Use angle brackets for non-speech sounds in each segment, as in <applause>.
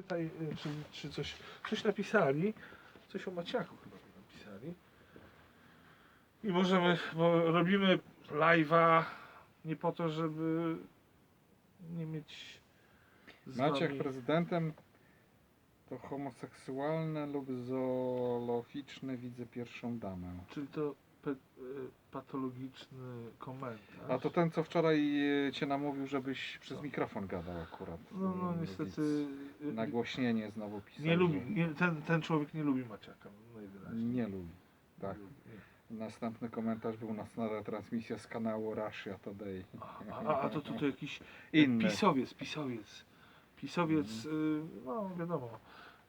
Czytaj, y, czy, czy coś, coś napisali, coś o Maciaku chyba napisali. I możemy, bo robimy live'a nie po to, żeby nie mieć z Maciek wami- prezydentem to homoseksualne lub zoologiczne widzę pierwszą damę. Czyli to patologiczny komentarz. A to ten, co wczoraj e, cię namówił, żebyś przez mikrofon gadał akurat. No, no Mm, niestety y, Nagłośnienie znowu pisał. nie lubi, nie, ten, ten człowiek nie lubi Maciaka najwyraźniej. Nie lubi. Tak. Nie lubi. Następny komentarz był następna transmisja z kanału Russia Today. A, a, a to, to jakiś Inny. pisowiec, pisowiec. Pisowiec, y, no wiadomo,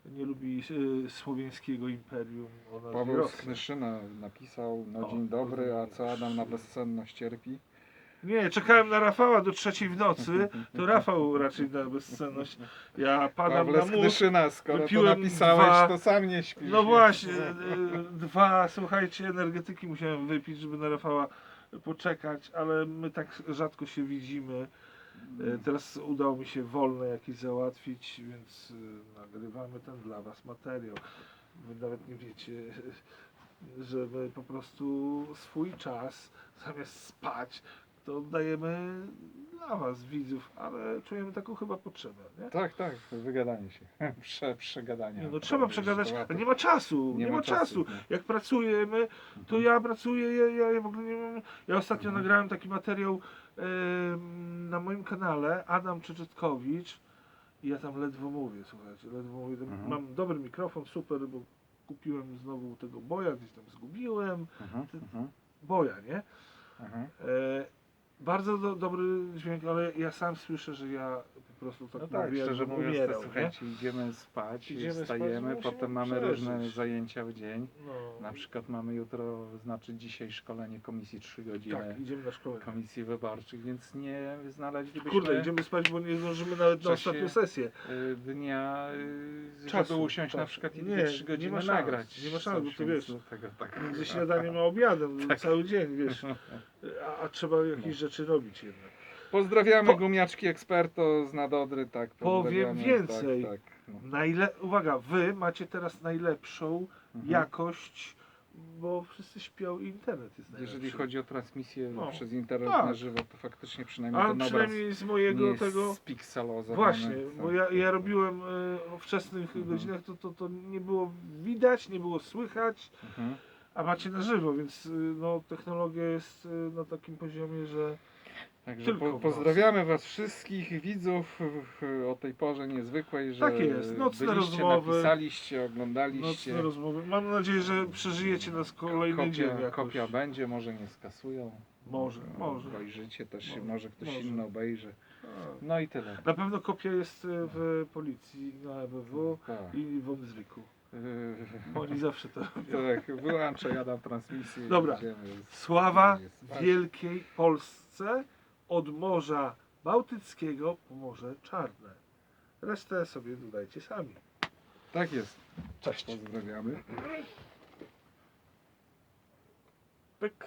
nie lubi y, słowiańskiego imperium Paweł Rosja. Sknyszyna napisał, O, dzień dobry, a co Adam na bezsenność cierpi? Nie, czekałem na Rafała do trzeciej w nocy, to Rafał raczej na bezsenność. Ja padam Pawle na mózg. Sknyszyna, skoro to wypiłem napisałeś, dwa- to sam nie śpisz. No nie? właśnie, y, dwa, słuchajcie, energetyki musiałem wypić, żeby na Rafała poczekać, ale my tak rzadko się widzimy. E, Teraz udało mi się wolne jakieś załatwić, więc y, nagrywamy ten dla Was materiał. Wy nawet nie wiecie, <laughs> że my po prostu swój czas zamiast spać, to oddajemy dla Was, widzów, ale czujemy taką chyba potrzebę, nie? Tak, tak, wygadanie się. <laughs> Prze, przegadanie. Nie, no trzeba przegadać, ale nie ma czasu, nie, ma czasu. nie. Jak pracujemy, to ja pracuję, ja, ja w ogóle nie wiem. Ja ostatnio Mhm. nagrałem taki materiał em, na moim kanale, Adam Czeczetkowicz i ja tam ledwo mówię, słuchajcie, ledwo mówię. Mhm. Mam dobry mikrofon, super, bo kupiłem znowu tego boja, gdzieś tam zgubiłem, Mhm, mhm, boja, nie? mhm. E, bardzo do, dobry dźwięk, ale ja sam słyszę, że ja prostu tak No tak, mówię, szczerze mówiąc, umierał, to nie? słuchajcie, idziemy spać, Idziemy spać, wstajemy, no musimy potem mamy przeżyć. różne zajęcia w dzień. No, Na przykład mamy jutro, znaczy dzisiaj szkolenie komisji 3 godziny, tak, idziemy na szkołę. komisji wyborczych, więc nie znaleźlibyśmy Kurde, idziemy spać, bo nie zdążymy nawet na ostatnią sesję. y, dnia, y, Czasu, żeby usiąść na czasu. przykład i Nie, dwie, trzy nie godziny ma szans, nagrać. nie ma szans, bo to wiesz, dlatego tak. Między śniadaniem a obiadem, <laughs> Tak. cały dzień, wiesz. <laughs> A, a trzeba jakieś rzeczy robić jednak. Pozdrawiamy Po- gumiaczki eksperto z Nadodry, tak. Powiem pozdrawiamy, więcej. Tak, tak, no. Najle... Uwaga, wy macie teraz najlepszą Mhm. jakość, bo wszyscy śpią i internet jest najlepszy. Jeżeli chodzi o transmisję No. przez internet Tak. na żywo, to faktycznie przynajmniej A ten obraz przynajmniej z mojego tego... spikselozowany. Właśnie, tak, bo ja, ja tak. robiłem y, o wczesnych Mhm. godzinach, to, to, to nie było widać, nie było słychać, Mhm. A macie na żywo, więc y, no, technologia jest y, na takim poziomie, że Także Tylko po, pozdrawiamy Was wszystkich widzów o tej porze niezwykłej, że Tak jest, nocne byliście, rozmowy. napisaliście, oglądaliście. nocne rozmowy. Mam nadzieję, że przeżyjecie nas kolejny dzień kopia, jakoś. kopia będzie, może nie skasują. Może, może. Obejrzycie też, się, Może, może ktoś może. inny obejrzy. No i tyle. Na pewno kopia jest y, w policji na EBW Tak. i w Omzriku. Yy, Oni zawsze to <laughs> robią. tak, wyłączę, jadam transmisję. i Dobra. Sława wielkiej Polsce od Morza Bałtyckiego po Morze Czarne. Resztę sobie dodajcie sami. Tak jest. Cześć. Pozdrawiamy. Pyk.